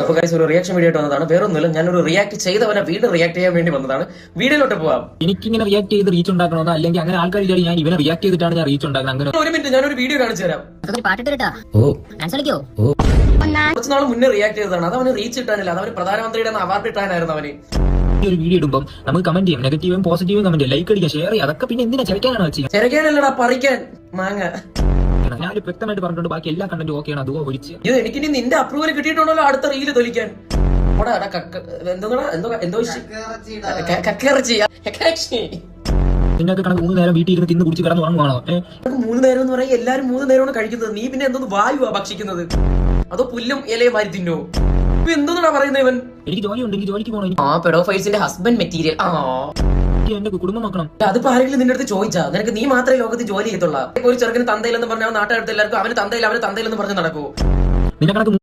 അപ്പൊ guys, ഒരു reaction video ആയിട്ട് വന്നതാണ്. വേറൊന്നുമില്ല ഞാനൊരു റിയാക്ട് ചെയ്തവനെ വീണ്ടും റിയാക്ട് ചെയ്യാൻ വേണ്ടി വന്നതാണ്. വീഡിയോയിലോട്ട് പോവാം. എനിക്കിങ്ങനെ റിയാക്ട് ചെയ്ത് റീച്ച് ഉണ്ടാക്കണമെന്നോ അല്ലെങ്കിൽ അങ്ങനെ ആൾക്കാർ വിചാരിക്കും ഞാൻ ഇവനെ റിയാക്ട് ചെയ്തിട്ടാണ് ഞാൻ റീച്ച് ഉണ്ടാക്കുന്നത് അങ്ങനെ ഒരു മിനിറ്റ് ഞാനൊരു വീഡിയോ കാണിച്ചു തരാം. കുറച്ച് നാൾ മുന്നേ റിയാക്ട് ചെയ്തതാണ്. അത് അവന് റീച്ച് കിട്ടാനില്ല. അത് അവന് പ്രധാനമന്ത്രിയുടെ അവാർഡ് കിട്ടാനായിരുന്നു അവന്. ഈ ഒരു വീഡിയോ ഇടുമ്പോൾ നമുക്ക് കമന്റ് ചെയ്യാം. നെഗറ്റീവും പോസിറ്റീവും കമന്റ് ചെയ്യാം. ലൈക്ക് അടിക്കാം ഷെയർ ചെയ്യാം. അതൊക്കെ പിന്നെ എന്തിനാ ചവയ്ക്കാനാണ് വെച്ച് ചിരക്കാനല്ലടാ പറിക്കാൻ. മാങ്ങ. ഞാൻ ഒരു വ്യക്തമായിട്ട് പറഞ്ഞിട്ടുണ്ട് ബാക്കി എല്ലാ കണ്ടന്റും ഓക്കെയാണ് അതുപോലെ ഒഴിച്ച്. ഇത് എനിക്കിനി നിന്റെ അപ്രൂവൽ കിട്ടിയിട്ടുണ്ടല്ലോ അടുത്ത റീൽ തൊലിക്കാൻ. എടാ, എടാ, കക്ക- എന്തോന്നാ എന്തോ എന്തോ ഇഷ്- ക- കക്കിറച്ചി കക്കിറച്ചി. നിന്നൊക്കെ കണക്ക് മൂന്ന് നേരം വീട്ടിൽ ഇരുന്ന് തിന്ന് കുടിച്ച് കിടന്ന് ഉറങ്ങുവാണോ? മൂന്ന് നേരം എന്ന് പറയാൻ എല്ലാരും മൂന്ന് നേരമാണ് കഴിക്കുന്നത്. നീ പിന്നെ എന്തോ വായുവാ ഭക്ഷിക്കുന്നത്? അതോ പുല്ലും ഇലയും മാരി തിന്നോ? എന്തോന്നാ പറയുന്നത് ഇവൻ? എനിക്ക് ജോലി ഉണ്ട് എനിക്ക് ജോലിക്ക് പോകണം ആ പെഡോഫൈൽസിന്റെ ഹസ്ബൻഡ് മെറ്റീരിയൽ ആ. എന്റെ കുടുംബം നോക്കണം അതിപ്പോ ആരെങ്കിലും നിന്റെ അടുത്ത് ചോദിച്ചാ? നിനക്ക് നീ മാത്രമേ ലോകത്ത് ജോലി ചെയ്തുള്ളൂ ഒരു ചെറുക്കന് തന്തയിലെന്ന് പറഞ്ഞാൽ നാട്ടുകാർക്ക് എല്ലാവർക്കും അവന് തന്തയിൽ അവന് തന്തയിലെന്ന് പറഞ്ഞ് നടക്കൂ. നിന്നെ കണക്ക്